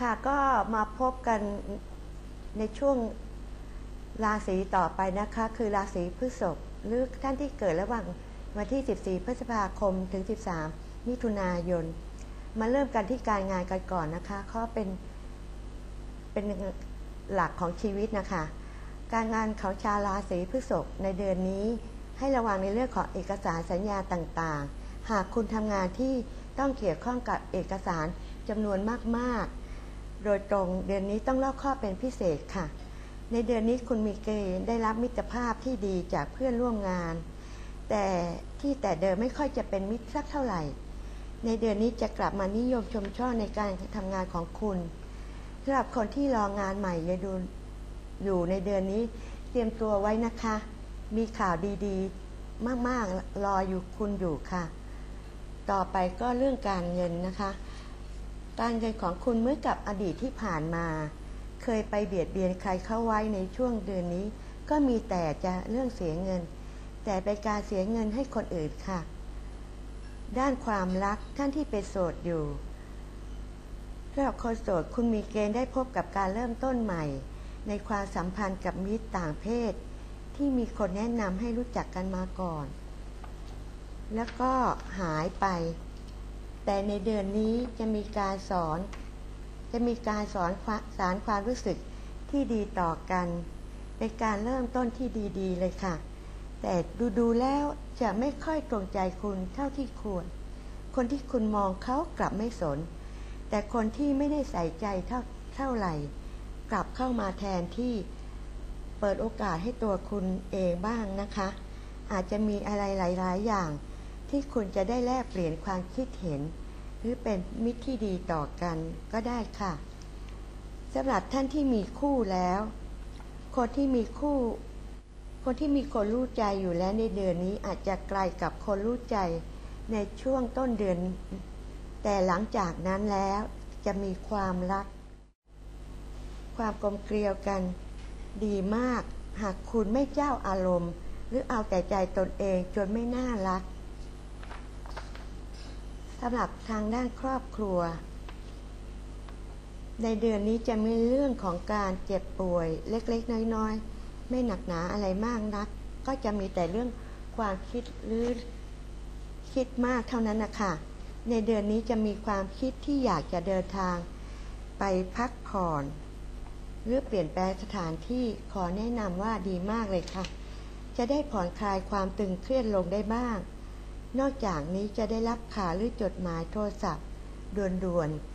ค่ะก็มาพบกันในช่วงราศีต่อไปนะคะ คือราศีพฤษภหรือท่านที่เกิดระหว่างวันที่ 14 พฤษภาคมถึง 13 มิถุนายน มาเริ่มกันที่การงานกันก่อนนะคะเขาเป็นเป็นหลักของชีวิตนะคะ การงานของชาวราศีพฤษภในเดือนนี้ ให้ระวังในเรื่องของเอกสารสัญญาต่างๆ หากคุณทำงานที่ต้องเกี่ยวข้องกับเอกสารจำนวนมากๆ โดยตรงเดือนนี้ต้องรอบคอบเป็นพิเศษค่ะ ในเดือนนี้คุณมีเกณฑ์ได้รับมิตรภาพที่ดีจากเพื่อนร่วมงาน แต่ที่แต่เดิมไม่ค่อยจะเป็นมิตรสักเท่าไหร่ ในเดือนนี้จะกลับมานิยมชมชอบในการทำงานของคุณสำหรับคนที่รองานใหม่อย่าดูอยู่ในเดือนนี้เตรียมตัวไว้นะคะ มีข่าวดีๆ มากๆรออยู่คุณอยู่ค่ะ ต่อไปก็เรื่องการเงินนะคะ การเงินของคุณเมื่อกับอดีตที่ผ่านมา เคยไปเบียดเบียนใครเข้าไว้ในช่วงเดือนนี้ ก็มีแต่จะเรื่องเสียเงิน แต่เป็นการเสียเงินให้คนอื่นค่ะ ด้านความรักท่านที่เป็นโสดอยู่สำหรับคนโสดคุณมีเกณฑ์ได้พบกับการเริ่มต้นใหม่ ในความสัมพันธ์กับมิตรต่างเพศ ที่มีคนแนะนำให้รู้จักกันมาก่อน แล้วก็หายไป แต่ในเดือนนี้จะมีการสอน จะมีการสอนสารความรู้สึกที่ดีต่อกัน เป็นการเริ่มต้นที่ดีๆ เลยค่ะ แต่ดูดูแล้วจะไม่ค่อยตรงใจคุณเท่าที่ควร คนที่คุณมองเขากลับไม่สน แต่คนที่ไม่ได้ใส่ใจเท่าเท่าไหร่ กลับเข้ามาแทนที่เปิดโอกาสให้ตัวคุณเองบ้างนะคะ อาจจะมีอะไรหลาย ๆ อย่าง ที่คุณจะได้แลกเปลี่ยนความคิดเห็น หรือเป็นมิตรที่ดีต่อกันก็ได้ค่ะสำหรับท่านที่มีคู่แล้ว คนที่มีคู่ คนที่มีคนรู้ใจอยู่แล้วในเดือนนี้อาจจะไกลกับคนรู้ใจในช่วงต้นเดือน แต่หลังจากนั้นแล้วจะมีความรัก ความกลมเกลียวกัน ดีมาก หากคุณไม่เจ้าอารมณ์ หรือเอาแต่ใจตนเองจนไม่น่ารัก สำหรับทางด้านครอบครัว ในเดือนนี้จะมีเรื่องของการเจ็บป่วยเล็กๆ น้อยๆ ไม่หนักหนาอะไรมากนัก ก็จะมีแต่เรื่องความคิดหรือคิดมากเท่านั้นนะคะในเดือนนี้จะมีความคิดที่อยากจะเดินทาง ไปพักผ่อนหรือเปลี่ยนแปลงสถานที่ขอแนะนำว่าดีมากเลยค่ะ จะได้ผ่อนคลายความตึงเครียดลงได้บ้าง นอกจากนี้จะได้รับข่าวหรือจดหมายโทรศัพท์ด่วนๆ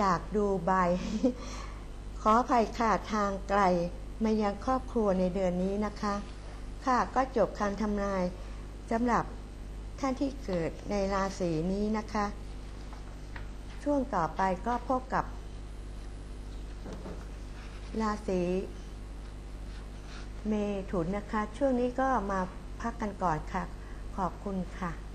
จากดูไบขออภัยค่ะทางไกลมายังครอบครัวในเดือนนี้นะคะ ค่ะก็จบคำทำนายสำหรับท่านที่เกิดในราศีนี้นะคะ ช่วงต่อไปก็พบกับ ราศีเมถุนนะคะ ช่วงนี้ก็มา พักกันก่อนค่ะ ขอบคุณค่ะ